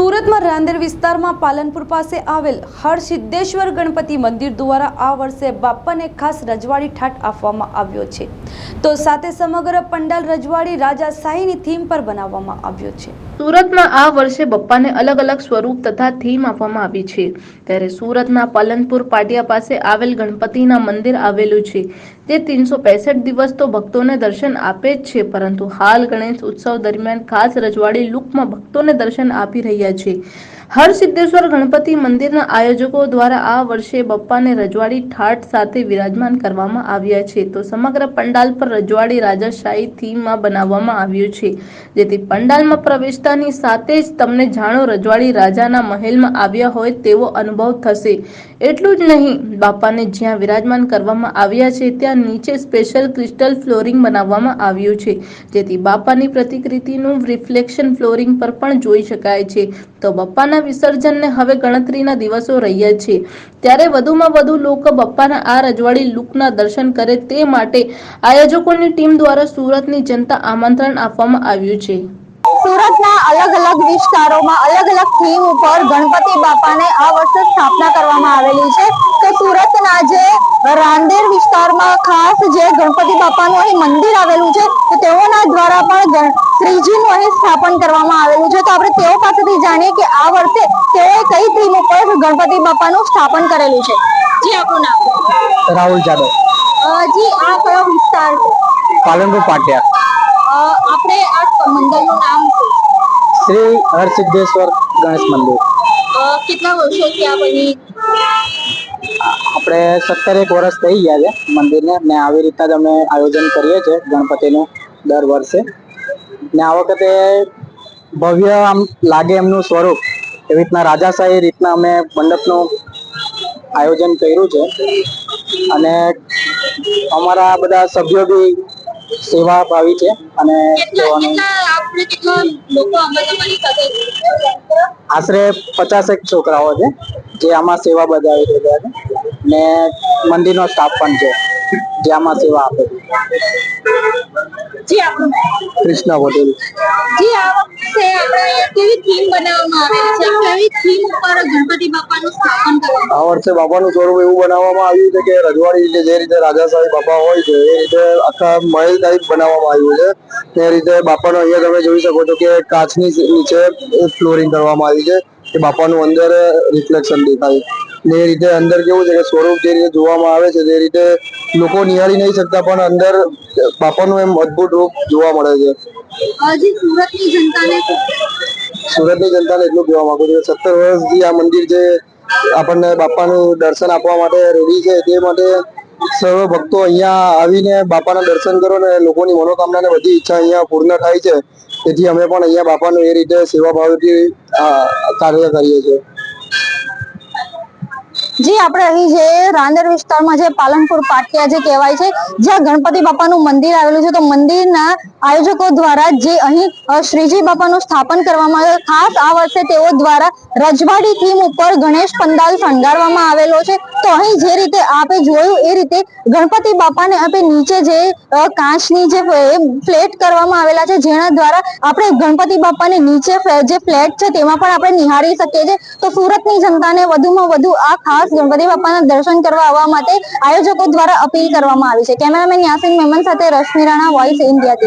સુરતમાં રાંદેર વિસ્તારમાં પાલનપુર પાસે આવેલ હરસિદ્ધેશ્વર ગણપતિ મંદિર દ્વારા આ વર્ષે બાપ્પાને ખાસ રજવાડી ઠાટ આપવામાં આવ્યો છે. તો સાથે સમગ્ર પંડાલ રજવાડી રાજા શાહીની થીમ પર બનાવવામાં આવ્યો છે. સુરતમાં આ વર્ષે બપ્પાને અલગ અલગ સ્વરૂપ તથા થીમ આપવામાં આવી છે. ત્યારે સુરતના પાલનપુર પાટિયા પાસે આવેલ ગણપતિના મંદિર આવેલું છે. જે ત્રણસો દિવસ તો ભક્તોને દર્શન આપે જ છે, પરંતુ હાલ ગણેશ ઉત્સવ દરમિયાન ખાસ રજવાડી લુકમાં ભક્તોને દર્શન આપી રહ્યા છે. હર સિદ્ધેશ્વર ગણપતિ મંદિરના આયોજકો દ્વારા આ વર્ષે બપ્પાને રજવાડી ઠાઠ સાથે વિરાજમાન કરવામાં આવ્યા છે. તો સમગ્ર પંડાલ પર રજવાડી રાજાશાહી થીમમાં બનાવવામાં આવ્યું છે. જેથી પંડાલમાં પ્રવેશતાની સાથે જ તમને જાણો રજવાડી રાજાના મહેલમાં આવ્યા હોય તેવો અનુભવ થશે. એટલું જ નહીં, બાપાને જ્યાં વિરાજમાન કરવામાં આવ્યા છે ત્યાં નીચે સ્પેશિયલ ક્રિસ્ટલ ફ્લોરિંગ બનાવવામાં આવ્યું છે. જેથી બાપાની પ્રતિકૃતિનું રિફ્લેક્શન ફ્લોરિંગ પર પણ જોઈ શકાય છે. તો બપ્પાના વિસર્જનને હવે ગણતરીના દિવસો રહ્યા છે. ત્યારે વધુમાં વધુ લોકો બપ્પાના આ રજવાડી લુકના દર્શન કરે તે માટે આયોજકોની ટીમ દ્વારા સુરતની જનતા આમંત્રણ આપવામાં આવ્યું છે. સુરતના અલગ અલગ વિસ્તારોમાં અલગ અલગ થીમ ઉપર ગણપતિ બાપાને આ વર્ષે સ્થાપના કરવામાં આવેલી છે. તો સુરતના જે રાંદેર વિસ્તારમાં ખાસ જે ગણપતિ બાપાનું અહીં મંદિર આવેલું છે તો તેઓના દ્વારા પણ શ્રીજીનું અહીં સ્થાપન કરવામાં આવેલું છે. તો આપણે તેઓ પાસેથી જાણીએ કે આ વર્ષે તેઓએ કઈ થીમ ઉપર ગણપતિ બાપાનું સ્થાપન કરેલું છે. જી આપનું નામ? રાહુલ જાદવ. જી આ કયો વિસ્તાર પાલનપુર પાટિયા. આપણે આ મંદિરનું નામ શ્રી હરસિદ્ધેશ્વર ગણેશ મંદિર. કેટલા વર્ષોથી આ બની? આપણે સત્તર એક વર્ષ થઈ ગયા છે મંદિરને. ને આવી રીતના જ અમે આયોજન કરીએ છીએ ગણપતિનું દર વર્ષે. ને આ વખતે ભવ્ય આમ લાગે એમનું સ્વરૂપ. એવી રીતના રાજાશાહી રીતના અમે મંડપનું આયોજન કર્યું છે. અને અમારા બધા સભ્યો બી સેવા ભાવી છે અને આશરે પચાસેક છોકરાઓ છે જે આમાં સેવા બજાવી રહ્યા છે ને મંદિરનો સ્ટાફ પણ છે જે આમાં સેવા આપે છે. કૃષ્ણ પટેલ વખતે આપણે કેવી થીમ બનાવવામાં આવેલી છે? કેવી થીમ ઉપર ગણપતિ બાપાનું સ્થાપન કરવામાં આ વર્ષે બાપાનું સ્વરૂપ એવું બનાવવામાં આવ્યું છે કે રજવાડી જે રીતે રાજાશાહી બાપા હોય છે, એ રીતે આખા મહેલ ટાઈપ બનાવવામાં આવ્યું છે. તે રીતે બાપાનો અહીંયા તમે જોઈ શકો છો કે કાચની નીચે ફ્લોરિંગ કરવામાં આવી છે કે બાપાનું અંદર રિફ્લેક્શન દેખાય. ને એ રીતે અંદર કેવું છે કે સ્વરૂપ જે રીતે જોવામાં આવે છે, તે રીતે લોકો નિહાળી નહીં શકતા, પણ અંદર બાપાનું એમ અદ્ભુત રૂપ જોવા મળે છે. સુરતની જનતાને એટલું કહેવા માંગુ છું કે સત્તર વર્ષથી આ મંદિર જે આપણને બાપાનું દર્શન આપવા માટે રેડી છે, તે માટે સર્વ ભક્તો અહીંયા આવીને બાપાના દર્શન કરો ને લોકોની મનોકામના ને બધી ઈચ્છા અહીંયા પૂર્ણ થાય છે. તેથી અમે પણ અહીંયા બાપાનું એ રીતે સેવા ભાવથી કાર્ય કરીએ છીએ. જી, આપણે અહીં જે રાંદેર વિસ્તારમાં જે પાલનપુર પાટિયા જે કહેવાય છે, જ્યાં ગણપતિ બાપાનું મંદિર આવેલું છે, તો મંદિરના આયોજકો દ્વારા જે અહીં શ્રીજી બાપાનું સ્થાપન કરવામાં આવ્યું. ખાસ આ વર્ષે તેઓ દ્વારા રજવાડી થીમ ઉપર ગણેશ પંડાલ શણગારવામાં આવેલો છે. તો અહીં જે રીતે આપે જોયું, એ રીતે ગણપતિ બાપાને આપણે નીચે જે કાચની જે ફ્લેટ કરવામાં આવેલા છે, જેના દ્વારા આપણે ગણપતિ બાપાને નીચે જે ફ્લેટ છે, તેમાં પણ આપણે નિહાળી શકીએ છીએ. તો સુરતની જનતાને વધુમાં વધુ આ ખાસ ગણપતિ બાપાના દર્શન કરવા આવવા માટે આયોજકો દ્વારા અપીલ કરવામાં આવી છે. કેમેરામેન યાસીન મેમન સાથે રશ્મિ રાણા વોઇસ ઇન્ડિયા